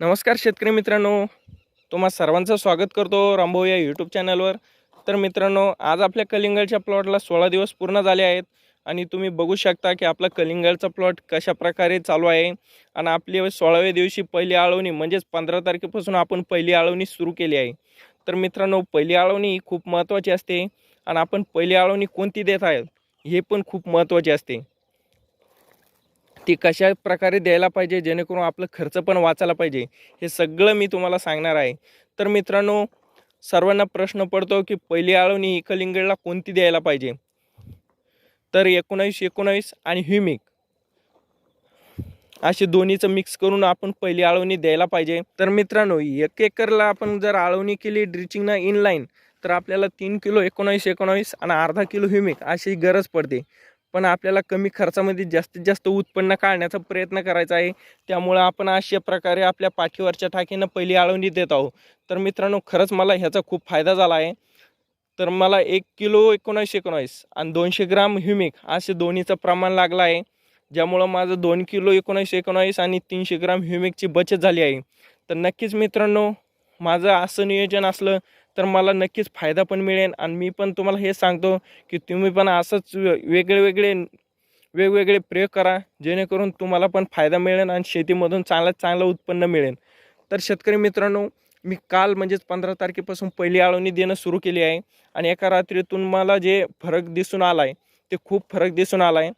नमस्कार शेतकरी मित्रांनो. तुम्हा सर्वांचं स्वागत करतो रामभाऊ या यूट्यूब चॅनलवर तर मित्रांनो आज आपल्या कलिंगडच्या प्लॉटला सोळा दिवस पूर्ण झाले आहेत आणि तुम्ही बघू शकता की आपला कलिंगडचा प्लॉट कशा प्रकारे चालू आहे आणि आपली सोळाव्या दिवशी पहिली आळवणी म्हणजेच पंधरा तारखेपासून आपण पहिली आळवणी सुरू केली आहे. तर मित्रांनो पहिली आळवणी ही खूप महत्त्वाची असते आणि आपण पहिली आळवणी कोणती देत आहे हे पण खूप महत्त्वाचे असते. ती कशा प्रकारे द्यायला पाहिजे जेणेकरून आपलं खर्च पण वाचायला पाहिजे हे सगळं मी तुम्हाला सांगणार आहे. तर मित्रांनो सर्वांना प्रश्न पडतो की पहिली आळवणी ही कलिंगडला कोणती द्यायला पाहिजे? तर एकोणावीस एकोणावीस आणि ह्युमिक. असे दोन्हीचं मिक्स करून आपण पहिली आळवणी द्यायला पाहिजे. तर मित्रांनो एक एकरला आपण जर आळवणी केली ड्रिचिंगना इनलाईन तर आपल्याला तीन किलो एकोणावीस एकोणावीस आणि अर्धा किलो ह्युमिक अशी गरज पडते. पण आपल्याला कमी खर्चामध्ये जास्तीत जास्त उत्पन्न काढण्याचा प्रयत्न करायचा आहे. त्यामुळं आपण अशा प्रकारे आपल्या पाठीवरच्या टाकीनं पहिली आळवणी देत आहोत. तर मित्रांनो खरंच मला ह्याचा खूप फायदा झाला आहे. तर मला एक किलो एकोणावीस एकोणावीस आणि दोनशे ग्राम ह्युमिक असे दोन्हीचं प्रमाण लागलं आहे. ज्यामुळं माझं दोन किलो एकोणावीस एकोणावीस आणि तीनशे ग्राम ह्युमिकची बचत झाली आहे. तर नक्कीच मित्रांनो माझं असं नियोजन असलं तर मला नक्कीच फायदा पण मिळेल आणि मी पण तुम्हाला हे सांगतो की तुम्ही पण असंच वेगळे वेगळे वेगवेगळे प्रयोग करा जेणेकरून तुम्हाला पण फायदा मिळेल आणि शेतीमधून चांगल्यात चांगलं उत्पन्न मिळेल. तर शेतकरी मित्रांनो मी काल म्हणजेच पंधरा तारखेपासून पहिली आळवणी देणं सुरू केली आहे आणि एका रात्रीतून मला जे फरक दिसून आला आहे ते खूप फरक दिसून आला आहे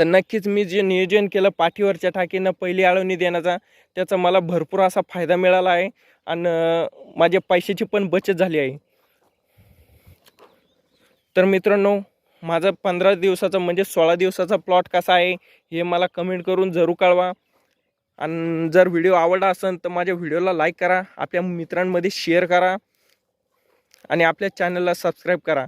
तर नक्कीच मी जे नियोजन केलं पाठीवरच्या टाकीनं पहिली आळवणी देण्याचा त्याचा मला भरपूर असा फायदा मिळाला आहे आणि माझ्या पैशाची पण बचत झाली आहे. तर मित्रांनो माझा पंधरा दिवसाचा म्हणजे सोळा दिवसाचा प्लॉट कसा आहे हे मला कमेंट करून जरूर कळवा. आणि जर व्हिडिओ आवडला असेल तर माझ्या व्हिडिओला लाईक करा आपल्या मित्रांमध्ये शेअर करा आणि आपल्या चॅनलला सबस्क्राईब करा.